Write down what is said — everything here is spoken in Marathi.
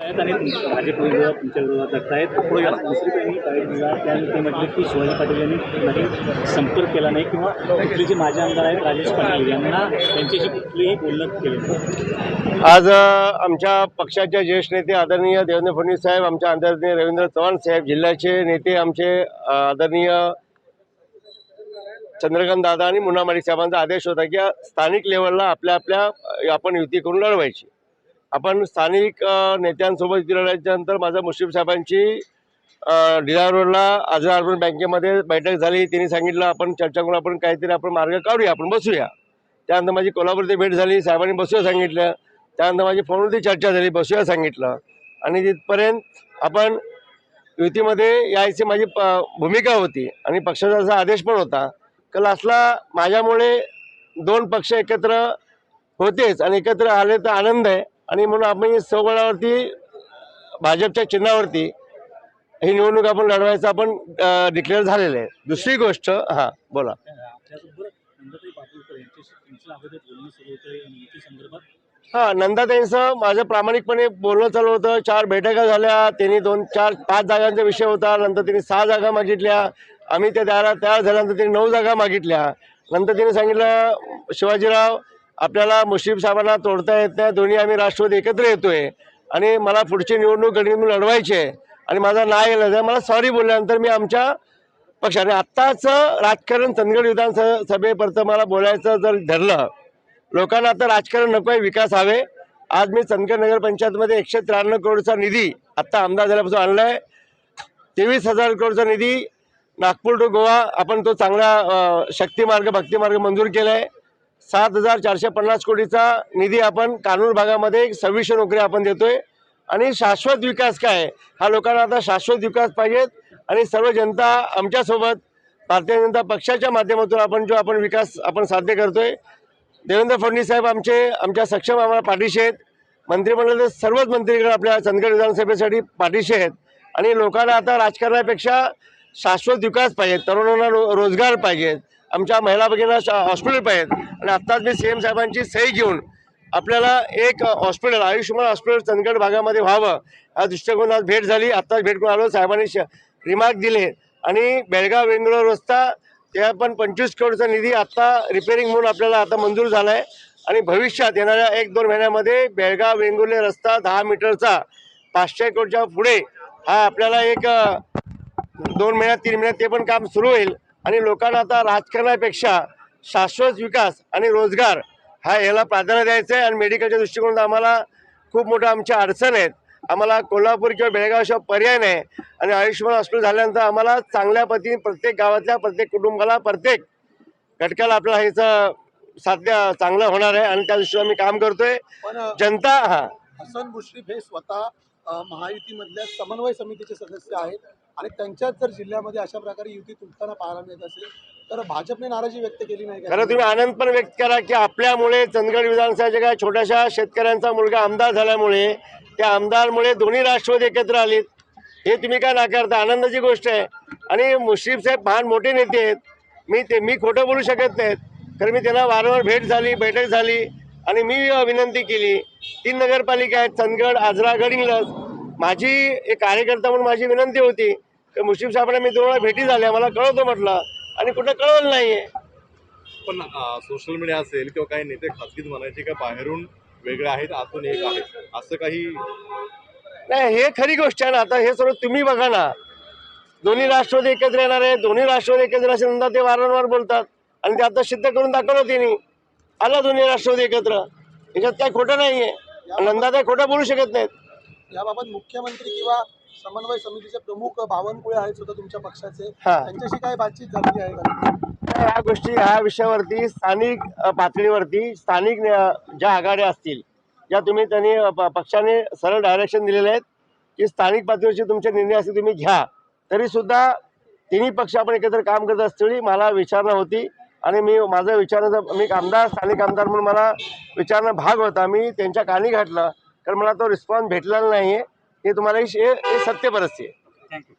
आहेत आणि भाजप विरोधात तुमच्या विरोधात लढतायत दुसरीकडे काही दिला दिवसात ते म्हटलं की शिवाजी पाटील यांनी कुठलाही संपर्क केला नाही किंवा कुठले जे माझे आमदार आहेत राजेश पाटील यांना त्यांच्याशी कुठलेही बोलणं केलं आज आमच्या पक्षाचे ज्येष्ठ नेते आदरणीय देवेंद्र फडणवीस साहेब आमच्या आदरणीय रवींद्र चव्हाण साहेब जिल्ह्याचे नेते आमचे आदरणीय चंद्रकांत दादा आणि मुन्नामाडी साहेबांचा आदेश होता की स्थानिक लेवलला आपल्या आपल्या आपण युती करून लढवायची. आपण स्थानिक नेत्यांसोबत युती लढायच्या नंतर माझ्या मुश्रीफ साहेबांची डिलार रोडला आजरा अर्बन बँकेमध्ये बैठक झाली. त्यांनी सांगितलं आपण चर्चा करून आपण काहीतरी आपण मार्ग काढूया आपण बसूया. त्यानंतर माझी कोल्हापूरची भेट झाली. साहेबांनी बसूया सांगितलं. त्यानंतर माझी फोनवरती चर्चा झाली बसूया सांगितलं. आणि तिथपर्यंत आपण युतीमध्ये यायची माझी प भूमिका होती आणि पक्षाचा असा आदेश पण होता. का असला माझ्यामुळे दोन पक्ष एकत्र होतेच आणि एकत्र आले तर आनंद आहे. आणि म्हणून आपण सौबळावरती भाजपच्या चिन्हावरती ही निवडणूक आपण लढवायचं आपण डिक्लेअर झालेलं आहे. दुसरी गोष्ट हां बोला. हा नंदाताईंचं माझं प्रामाणिकपणे बोलणं चालू होतं. चार बैठका झाल्या त्यांनी दोन चार पाच जागांचा विषय होता. नंतर त्यांनी सहा जागा मागितल्या. आम्ही त्या द्यायला तयार झाल्यानंतर त्यांनी नऊ जागा मागितल्या. नंतर त्यांनी सांगितलं शिवाजीराव आपल्याला मुश्रीफ साहेबांना तोडता येत नाही. दोन्ही आम्ही राष्ट्रवादी एकत्र येतोय. आणि मला पुढची निवडणूक गणित लढवायची आहे. आणि माझा नाही. गेला मला सॉरी बोलल्यानंतर मी आमच्या पक्षाने आत्ताचं राजकारण चंदगड विधानसभेपर्यंत मला बोलायचं जर धरलं लोकांना आता राजकारण नको आहे विकास हवे. आज मी चंदगड नगर पंचायतमध्ये एकशे त्र्याण्णव करोडचा निधी आत्ता आमदार झाल्यापासून आहे तेवीस हजार करोडचा निधी नागपूर टू गोवा आपण तो चांगला शक्तिमार्ग भक्तिमार्ग मंजूर केला आहे सात हजार चारशे पन्नास कोटीचा निधी आपण कानून भागामध्ये सव्वीसशे नोकरी आपण देतोय. आणि शाश्वत विकास काय? आहे? हा लोकांना आता शाश्वत विकास पाहिजेत. आणि सर्व जनता आमच्यासोबत भारतीय जनता पक्षाच्या माध्यमातून आपण जो आपण विकास आपण साध्य करतोय. देवेंद्र फडणवीस साहेब आमचे आमच्या सक्षम आम्हाला पाठीशी आहेत. मंत्रिमंडळाचे सर्वच मंत्रीगण आपल्या चंदगड विधानसभेसाठी पाठीशी आहेत. आणि लोकांना आता राजकारणापेक्षा शाश्वत विकास पाहिजे तरुणांना रो रोजगार पाहिजेत. आमच्या महिला भगिनींना हॉस्पिटल पाहिजेत. आणि आत्ताच मी सी एम साहेबांची सही घेऊन आपल्याला एक हॉस्पिटल आयुष्यमान हॉस्पिटल चंदगड भागामध्ये व्हावं. या दृष्टिकोनात भेट झाली. आत्ताच भेट करून आलो. साहेबांनी श रिमार्क दिले. आणि बेळगाव बेंगलोर रस्ता त्या पण पंचवीस करोडचा निधी आत्ता रिपेरिंग म्हणून आपल्याला आता मंजूर झाला आहे आणि भविष्यात येणाऱ्या एक दोन महिन्यामध्ये बेळगाव वेंगुर्ले रस्ता दहा मीटरचा पाचशे करोडच्या पुढे हा आपल्याला एक दोन महिन्यात तीन महिन्यात ते पण काम सुरू होईल. आणि लोकांना आता राजकारणापेक्षा शाश्वत विकास आणि रोजगार हा याला प्राधान्य द्यायचं आहे आणि मेडिकलच्या दृष्टिकोनात आम्हाला खूप मोठं आमच्या अडचण आहेत आम्हाला कोल्हापूर किंवा बेळगावशिवाय पर्याय नाही. आणि आयुष्यमान हॉस्पिटल झाल्यानंतर आम्हाला चांगल्या पद्धतीने प्रत्येक गावातल्या प्रत्येक कुटुंबाला प्रत्येक घटकाला आपल्याला ह्याचं साध्य चांगलं होणार आहे आणि त्या दृष्टीने आम्ही काम करतोय. जनता हा. हसन मुश्रीफ हे स्वतः महायुतीमधल्या समन्वय समितीचे सदस्य आहेत. आणि त्यांच्याच जर जिल्ह्यामध्ये अशा प्रकारे युती तुटताना पाहायला मिळत असेल तर भाजपने नाराजी व्यक्त केली नाही खरं तुम्ही आनंद पण व्यक्त करा की आपल्यामुळे चंदगड विधानसभाच्या काय छोट्याशा शेतकऱ्यांचा मुलगा आमदार झाल्यामुळे त्या आमदारमुळे दोन्ही राष्ट्रवादी एकत्र आलीत. हे तुम्ही काय नाकारता? आनंदाची गोष्ट आहे. आणि मुश्रीफ साहेब फार मोठे नेते आहेत. मी ते मी खोटं बोलू शकत नाहीत. कारण मी त्यांना वारंवार भेट झाली बैठक झाली. आणि मी विनंती केली तीन नगरपालिका आहेत चंदगड आजरा गडिंगलज. माझी एक कार्यकर्ता म्हणून माझी विनंती होती की मुश्रीफ साहेबांना मी दोन वेळा भेटी झाल्या मला कळवतो म्हटलं. आणि कुठं कळवलं नाही पण सोशल मीडिया असेल किंवा काही नेते खासगीत म्हणायचे का बाहेरून वेगळे आहेत आतून एक आहेत? असं काही नाही हे खरी गोष्ट आहे ना आता हे सर्व तुम्ही बघा ना. दोन्ही राष्ट्रवादी एकत्र येणार आहे दोन्ही राष्ट्रवादी एकत्र असल्यानंतर ते वारंवार बोलतात. आणि ते आता सिद्ध करून दाखवलं त्यांनी आला दोन्ही राष्ट्रवादी एकत्र. याच्यात काय खोटं नाही आहे नंदा खोटं बोलू शकत नाहीत. याबाबत मुख्यमंत्री किंवा समन्वय समितीचे प्रमुख बावनकुळे आहेत सुद्धा तुमच्या पक्षाचे. हा. त्यांच्याशी काय बातचीत झालेली आहे? का ह्या गोष्टी ह्या विषयावरती स्थानिक अ, पातळीवरती स्थानिक अ, ज्या आघाड्या असतील ज्या तुम्ही त्यांनी अ, प- पक्षाने सरळ डायरेक्शन दिलेले आहेत की स्थानिक पातळीवरचे तुमचे निर्णय असे तुम्ही घ्या. तरी सुद्धा तिन्ही पक्ष आपण एकत्र काम करत असताना मला विचारणा होती. आणि मी माझं विचारण्याचा मी एक आमदार स्थानिक आमदार म्हणून मला विचारणं भाग होता. मी त्यांच्या कानी घातलं. कारण मला तो रिस्पॉन्स भेटलेला नाही आहे हे तुम्हाला हे सत्य परिस्थिती आहे. थँक्यू